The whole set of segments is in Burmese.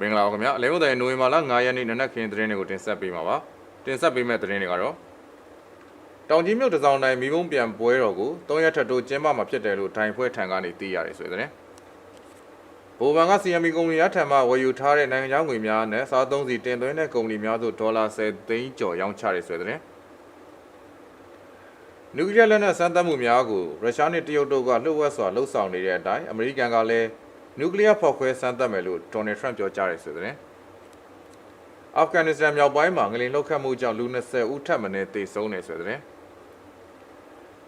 မင်္ဂလာပါခင်ဗျာအလဲမတိုင်နိုဝင်ဘာလ9ရက်နေ့နနက်ခင်းသတင်းတွေကိုတင်ဆက်ပေးမှာပါတင်ဆက်ပေးမယ့်သတင်းတွေကတော့တောင်ကြီးမြို့တစောင်းတိုင်းမိဘုံပြန်ပွဲတော်ကို3ရက်ထပ်တိုးကျင်းပမှာဖြစ်တယ်လို့ဒိုင်ဖွဲ့ထံကနေသိရတယ်ဆိုတဲ့သတင်းဘိုဘန်က CME ကုမ္ပဏီအထံမှဝယ်ယူထားတဲ့နိုင်ငံခြားငွေများနဲ့စားသုံးစီတင်သွင်းတဲ့ကုမ္ပဏီများသို့ဒေါ်လာ10သိန်းကျော်ရောင်းချတယ်ဆိုတဲ့သတင်းနျူကလ িয়ার လက်နက်စမ်းသပ်မှုများကိုရုရှားနဲ့တရုတ်တို့ကလှုပ်ဝက်စွာလှုပ်ဆောင်နေတဲ့အတိုင်းအမေရိကန်ကလည်း နျူကလ িয়ার ဖောက်ခွဲစမ်းသပ်မယ်လို့ဒေါ်နယ်ထရန့်ပြောကြားတယ်ဆိုတဲ့သတင်းအာဖဂန်နစ္စတန်မြောက်ပိုင်းမှာငလင်လှုပ်ခတ်မှုကြောင့်လူ20ဦးထပ်မံသေဆုံးတယ်ဆိုတဲ့သတင်း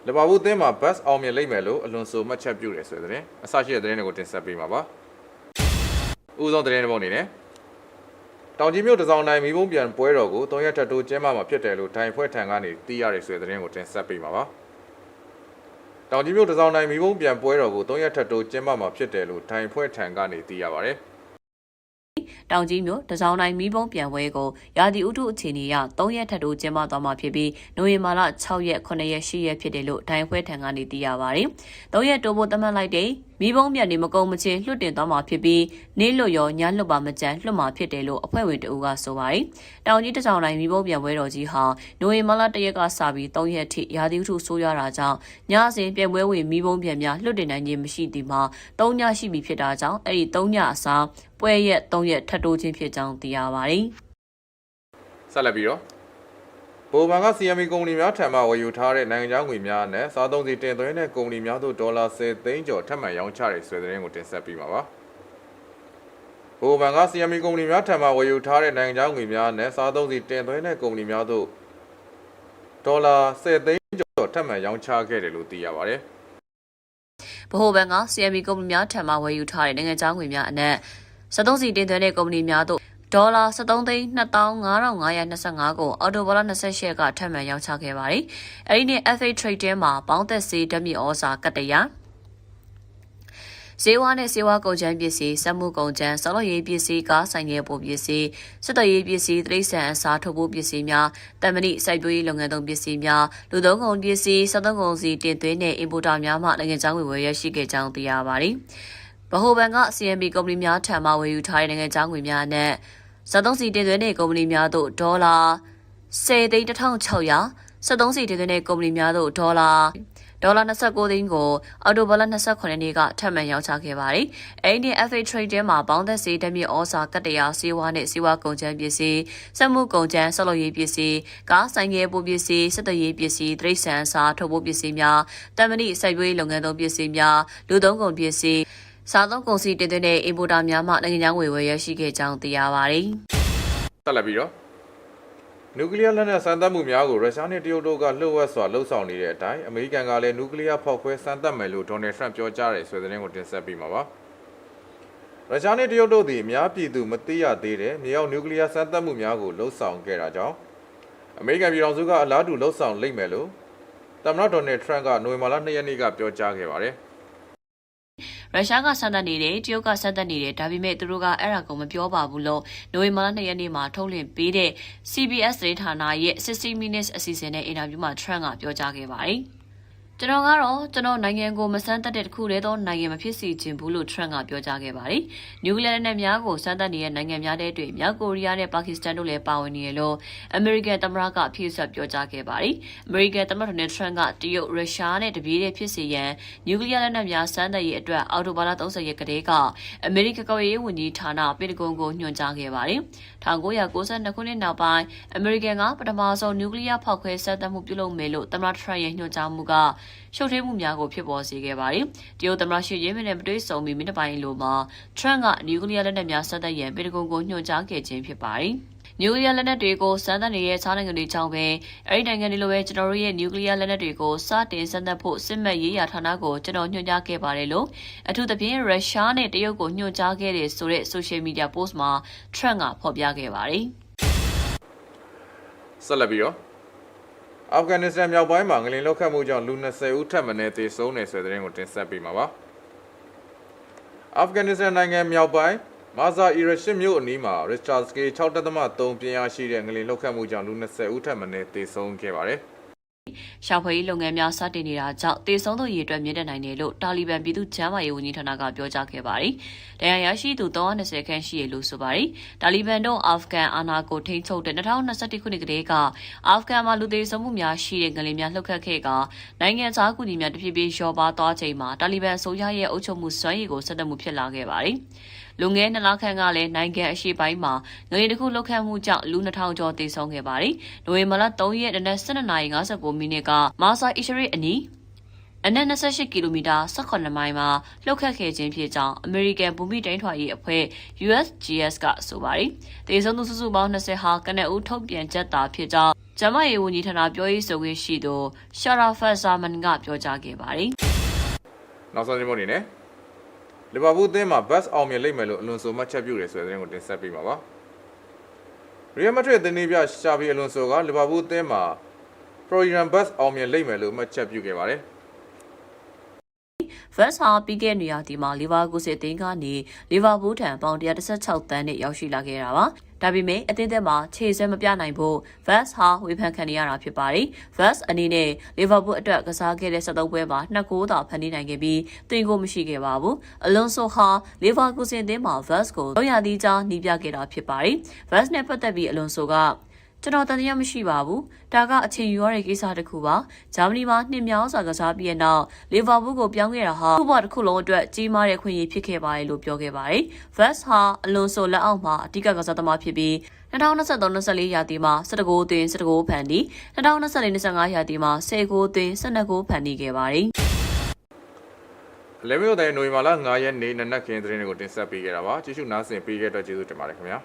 လဘာဘူးအသင်းမှာဘတ်အောင်မြင်လိမ့်မယ်လို့အလွန်ဆိုမှတ်ချက်ပြုတယ်ဆိုတဲ့သတင်းအစရှိတဲ့သတင်းတွေကိုတင်ဆက်ပေးမှာပါဦးဆုံးသတင်းတစ်ပုဒ်အနေနဲ့တောင်ကြီးမြို့တစောင်းတိုင်းမိဘုံပြန်ပွဲတော်ကို3ရက်ထပ်တိုးကျင်းပမှာဖြစ်တယ်လို့ဒိုင်ဖွဲ့ထံကနေသိရတယ်ဆိုတဲ့သတင်းကိုတင်ဆက်ပေးမှာပါ တောင်ကြီးမြို့တစောင်းတိုင်းမိဘုံပြန်ပွဲတော်ကို3ရက်ထပ်တိုးကျင်းပမှာဖြစ်တယ်လို့ဒိုင်ဖွဲ့ထံကနေသိရပါတယ်တောင်ကြီးမြို့တစောင်းတိုင်းမီးပုံးပြန်ပွဲကိုရာသီဥတုအခြေအနေအရ3ရက်ထပ်တိုးကျင်းပသွားမှာဖြစ်ပြီးနိုဝင်ဘာလ6ရက်9ရက်10ရက်ဖြစ်တယ်လို့ဒိုင်ဖွဲထံကနေသိရပါတယ်။3ရက်တိုးဖို့သတ်မှတ်လိုက်တဲ့မီးပုံးပြန်နေမကုံမချင်းလွှတ်တင်သွားမှာဖြစ်ပြီးနေ့လွတ်ရောညလွတ်ပါမကြမ်းလွှတ်မှာဖြစ်တယ်လို့အဖွဲ့ဝင်တအူးကဆိုပါတယ်။တောင်ကြီးတစောင်းတိုင်းမီးပုံးပြန်ပွဲတော်ကြီးဟာနိုဝင်ဘာလ1ရက်ကစပြီး3ရက်ထိရာသီဥတုဆိုးရွားတာကြောင့်ညစဉ်ပြန်ပွဲဝင်မီးပုံးပြန်များလွှတ်တင်နိုင်ခြင်းမရှိသည်မှာ3ညရှိပြီဖြစ်တာကြောင့်အဲ့ဒီ3ညအစားပွဲရက်3ရက်ထပ်တိုးခြင်းဖြစ်ကြောင်းသိရပါတယ်။ဆက်လက်ပြီးတော့ ဘိုဘန်က CME ကုမ္ပဏီများထံမှဝယ်ယူထားတဲ့နိုင်ငံခြားငွေများနဲ့စားသုံးစီတင်သွင်းတဲ့ကုမ္ပဏီများသို့ဒေါ်လာ10သိန်းကျော်ထပ်မံရောင်းချတဲ့ဆွေသတင်းကိုတင်ဆက်ပေးပါပါဘိုဘန်က CME ကုမ္ပဏီများထံမှဝယ်ယူထားတဲ့နိုင်ငံခြားငွေများနဲ့စားသုံးစီတင်သွင်းတဲ့ကုမ္ပဏီများသို့ဒေါ်လာ10သိန်းကျော်ထပ်မံရောင်းချခဲ့တယ်လို့သိရပါတယ်ဗဟိုဘဏ်က CMB ကုမ္ပဏီများထံမှဝယ်ယူထားတဲ့နိုင်ငံခြားငွေများအနက်73စီတင်သွင်းတဲ့ကုမ္ပဏီများတို့ ဒေါ်လာ73သိန်း25,525ကိုအော်တိုဘောလ28ရက်ကထပ်မံရောင်းချခဲ့ပါတယ်။အဲဒီနေ့ FA Trade ထဲမှာပေါင်းသက်စေးဓမြဩစာကတ္တရာဇေဝါနဲ့ဇေဝါကုန်ချမ်းပစ္စည်းစက်မှုကုန်ချမ်းဆော်လရေးပစ္စည်းကားဆိုင်ငယ်ပိုပစ္စည်းစစ်တော်ရေးပစ္စည်းတိရစ္ဆာန်အစားထုတ်ဖို့ပစ္စည်းများတမဏိစိုက်ပျိုးရေးလုပ်ငန်းသုံးပစ္စည်းများလူသုံးကုန်ပစ္စည်းစက်သုံးကုန်စီတင်သွင်းတဲ့ importer များမှနိုင်ငံခြားငွေဝယ်ရရှိခဲ့ကြောင်းသိရပါတယ်။ဗဟိုဘဏ်က CMB ကုမ္ပဏီများထံမှဝယ်ယူထားတဲ့နိုင်ငံခြားငွေများနဲ့ စက်သုံးစီတင်သွင်းတဲ့ကုမ္ပဏီများတို့ဒေါ်လာ10သိန်း1600စက်သုံးစီတင်သွင်းတဲ့ကုမ္ပဏီများတို့ဒေါ်လာဒေါ်လာ29သိန်းကိုအော်တိုဘလ28ရက်နေ့ကထပ်မံရောင်းချခဲ့ပါတယ်။အဲဒီနေ့ FA Trade ထဲမှာပေါင်းသက်စေးဓမြဩစာကတ္တရာစေဝါနဲ့စေဝါကုန်ချမ်းပစ္စည်းစက်မှုကုန်ချမ်းဆော်လို့ရေးပစ္စည်းကားဆိုင်ငယ်ပိုပစ္စည်းစစ်တရေးပစ္စည်းတိရစ္ဆာန်စာထုတ်ဖို့ပစ္စည်းများတမဏိစိုက်ပျိုးရေးလုပ်ငန်းသုံးပစ္စည်းများလူသုံးကုန်ပစ္စည်း စားသုံးကုန်စည်တင်သွင်းတဲ့ importer များမှနိုင်ငံခြားငွေဝယ်ရရှိခဲ့ကြောင်းသိရပါတယ်။ ဆက်လက်ပြီးတော့နျူကလ িয়ার လက်နက်စမ်းသပ်မှုများကိုရုရှားနဲ့တရုတ်တို့ကလှုပ်ဝက်စွာလှုပ်ဆောင်နေတဲ့အတိုင်းအမေရိကန်ကလည်းနျူကလ িয়ার ဖောက်ခွဲစမ်းသပ်မယ်လို့ဒေါ်နယ်ထရန့်ပြောကြားတယ်ဆိုတဲ့သတင်းကိုတင်ဆက်ပေးမှာပါရုရှားနဲ့တရုတ်တို့သည်အများပြည်သူမသိရသေးတဲ့မြေအောင်နျူကလ িয়ারစမ်းသပ်မှုများကိုလှုပ်ဆောင်ခဲ့တာကြောင့်အမေရိကန်ပြည်ထောင်စုကအလားတူလှုပ်ဆောင်လိမ့်မယ်လို့သမ္မတဒေါ်နယ်ထရန့်ကနိုဝင်ဘာလ2ရက်နေ့ကပြောကြားခဲ့ပါတယ် ရုရှားကဆန်သက်နေတယ်တရုတ်ကဆန်သက်နေတယ်ဒါပေမဲ့သူတို့ကအဲ့ဒါကိုမပြောပါဘူးလို့နိုဝင်ဘာလ2ရက်နေ့မှာထုတ်လွှင့်ပေးတဲ့ CBS သတင်းဌာနရဲ့60 minutes အစီအစဉ်နဲ့အင်တာဗျူးမှာ Trump ကပြောကြားခဲ့ပါတယ် ကျွန်တော်ကတော့ကျွန်တော်နိုင်ငံကိုမစမ်းသပ်တဲ့တခုတည်းသောနိုင်ငံမဖြစ်စေချင်ဘူးလို့ထရန့်ကပြောကြားခဲ့ပါတယ်။နျူကလီယာလက်နက်များကိုစမ်းသပ်နေတဲ့နိုင်ငံများတဲ့တွေမြောက်ကိုရီးယားနဲ့ပါကစ္စတန်တို့လည်းပါဝင်နေရလို့အမေရိကန်သမ္မတကဖြည့်ဆွတ်ပြောကြားခဲ့ပါတယ်။အမေရိကန်သမ္မတနဲ့ထရန့်ကတရုတ်ရုရှားနဲ့တပြေးတည်းဖြစ်စေရန်နျူကလီယာလက်နက်များစမ်းသပ်ရေးအတွက်အော်တိုဘာလ30ရက်ကတည်းကအမေရိကန်ကော်ရေးဝန်ကြီးဌာနပင်တဂွန်ကိုညွှန်ကြားခဲ့ပါတယ်။1992ခုနှစ်နောက်ပိုင်းအမေရိကန်ကပထမဆုံးနျူကလီယာဖောက်ခွဲစမ်းသပ်မှုပြုလုပ်မယ်လို့သမ္မတထရန့်ရဲ့ညွှန်ကြားမှုကရှုပ်ထွေးမှုများကိုဖြစ်ပေါ်စေခဲ့ပါတယ်။တရုတ်သမ္မတရှီကျင်းပင်နဲ့မတွေ့ဆုံမီမိနစ်ပိုင်းလိုမှာထရန့်ကနျူကလ িয়ার လက်နက်များစမ်းသပ်ရန်ပင်တဂွန်ကိုညွှန်ကြားခဲ့ခြင်းဖြစ်ပါတယ်။နျူကလ িয়ার လက်နက်တွေကိုစမ်းသပ်နေတဲ့ခြားနိုင်ငံတွေကြောင့်ပဲအဲဒီနိုင်ငံတွေလိုပဲကျွန်တော်တို့ရဲ့နျူကလ িয়ারလက်နက်တွေကိုစတင်စမ်းသပ်ဖို့စစ်မှတ်ရေးရာဌာနကိုကျွန်တော်ညွှန်ကြားခဲ့ပါတယ်လို့အထူးသဖြင့်ရုရှားနဲ့တရုတ်ကိုညွှန်ကြားခဲ့တဲ့ဆိုတဲ့ social media post မှာ Trump ကဖော်ပြခဲ့ပါတယ်။ ဆက်လက်ပြီးတော့ အာဖဂန်နစ္စတန်မြောက်ပိုင်းမှာငလင်လောက်ခတ်မှုကြောင့်လူ20ဦးထပ်မံသေဆုံးတယ်ဆိုတဲ့သတင်းကိုတင်ဆက်ပေးမှာပါအာဖဂန်နစ္စတန်နိုင်ငံမြောက်ပိုင်းမာဇာအီရရှစ်မြို့အနီးမှာရစ်တာစကေ6.3ပြင်းအားရှိတဲ့ငလင်လောက်ခတ်မှုကြောင့်လူ20ဦးထပ်မံသေဆုံးခဲ့ပါတယ် ရှာဖွေရေးလုပ်ငန်းများစတင်နေတာကြောင့်တေဆုံးသူရေအတွက်မြင့်တက်နိုင်တယ်လို့တာလီဘန်ပြည်သူ့ကျန်းမာရေးဝန်ကြီးဌာနကပြောကြားခဲ့ပါတယ်။တရားရရှိသူ320ခန့်ရှိရလို့ဆိုပါတယ်။တာလီဘန်တို့အာဖဂန်အာဏာကိုထိန်းချုပ်တဲ့2021ခုနှစ်ကတည်းကအာဖဂန်မှာလူသေဆုံးမှုများရှိတဲ့ငလင်များလှုပ်ခတ်ခဲ့ကနိုင်ငံသားကူညီများတဖြည်းဖြည်းလျော့ပါသွားချိန်မှာတာလီဘန်အစိုးရရဲ့အုပ်ချုပ်မှုစွမ်းရည်ကိုဆက်တက်မှုဖြစ်လာခဲ့ပါတယ်။ လူငယ်နှစ်လခန့်ကလည်းနိုင်ငံအရှေ့ပိုင်းမှာငလင်တစ်ခုလှုပ်ခတ်မှုကြောင့်လူ2000ကျော်သေဆုံးခဲ့ပါတယ်။နိုဝင်ဘာလ3ရက်နေ့12:59မိနစ်ကမာဆာအီရှရီအနီးအနက်28ကီလိုမီတာ18မိုင်မှာလှုပ်ခတ်ခဲ့ခြင်းဖြစ်ကြောင်းအမေရိကန်ဘူမိတိုင်းထွာရေးအဖွဲ့ USGS ကဆိုပါတယ်။ဒေဆုံးသူစုစုပေါင်း20ဟာကနအူးထုတ်ပြန်ချက်တာဖြစ်ကြောင်းကျမရေးဝန်ကြီးဌာနပြောရေးဆိုခွင့်ရှိသူရှာရာဖတ်ဆာမန်ကပြောကြားခဲ့ပါတယ်။နောက်ဆုံးသတင်းပုံအနေနဲ့ လီဗာပူးအသင်းမှာဘတ်စ်အောင်မြင်လိမ့်မယ်လို့အလွန်ဆိုမှတ်ချက်ပြုတယ်ဆိုတဲ့သတင်းကိုတင်ဆက်ပေးမှာပါရီယယ်မက်ဒရစ်အသင်းပြရှာဘီအလွန်ဆိုကလီဗာပူးအသင်းမှာပရိုဂရမ်ဘတ်စ်အောင်မြင်လိမ့်မယ်လို့မှတ်ချက်ပြုခဲ့ပါတယ်ဗက်စ်ဟာပြီးခဲ့နေရာဒီမှာလီဗာပူးစစ်အသင်းကနေလီဗာပူးထံပေါင်116တန်းနဲ့ရောက်ရှိလာခဲ့တာပါ။ ဒါပေမဲ့အသင်းသက်မှာခြေဆွဲမပြနိုင်ဖို့ဗက်စ်ဟာဝေဖန်ခံနေရတာဖြစ်ပါတယ်။ဗက်စ်အနေနဲ့လီဗာပူးအတွက်ကစားခဲ့တဲ့73ပွဲမှာ2ဂိုးသာဖန်တီးနိုင်ခဲ့ပြီးသွင်ကိုမရှိခဲ့ပါဘူး။အလွန်ဆိုဟာလီဗာပူးစစ်အသင်းမှာဗက်စ်ကိုတော့ရသည်ကြားနှီးပြခဲ့တာဖြစ်ပါတယ်။ဗက်စ်နဲ့ပတ်သက်ပြီးအလွန်ဆိုက ကျွန်တော်တန်တရားမရှိပါဘူး။ဒါကအချိန်ယူရတဲ့ကိစ္စတစ်ခုပါ။ဂျာမနီမှာနှစ်မြောင်းစွာကစားပြီးတဲ့နောက်လီဗာပူးကိုပြောင်းခဲ့တာဟာခုဘဝတစ်ခုလုံးအတွက်ကြီးမားတဲ့ခွင့်ရဖြစ်ခဲ့ပါတယ်လို့ပြောခဲ့ပါတယ်။ဗက်စ်ဟာအလွန်ဆိုလက်အောက်မှာအဓိကကစားသမားဖြစ်ပြီး2023-24ရာသီမှာ17ဂိုးသွင်း17ဂိုးဖန်တီး2024-25ရာသီမှာ10ဂိုးသွင်း12ဂိုးဖန်တီးခဲ့ပါတယ်။လေမီယိုတဲ့နိုဝင်ဘာလ9ရက်နေ့နနက်ခင်းသတင်းတွေကိုတင်ဆက်ပေးခဲ့တာပါကြည့်ရှုနားဆင်ပေးခဲ့တဲ့အတွက်ကျေးဇူးတင်ပါတယ်ခင်ဗျာ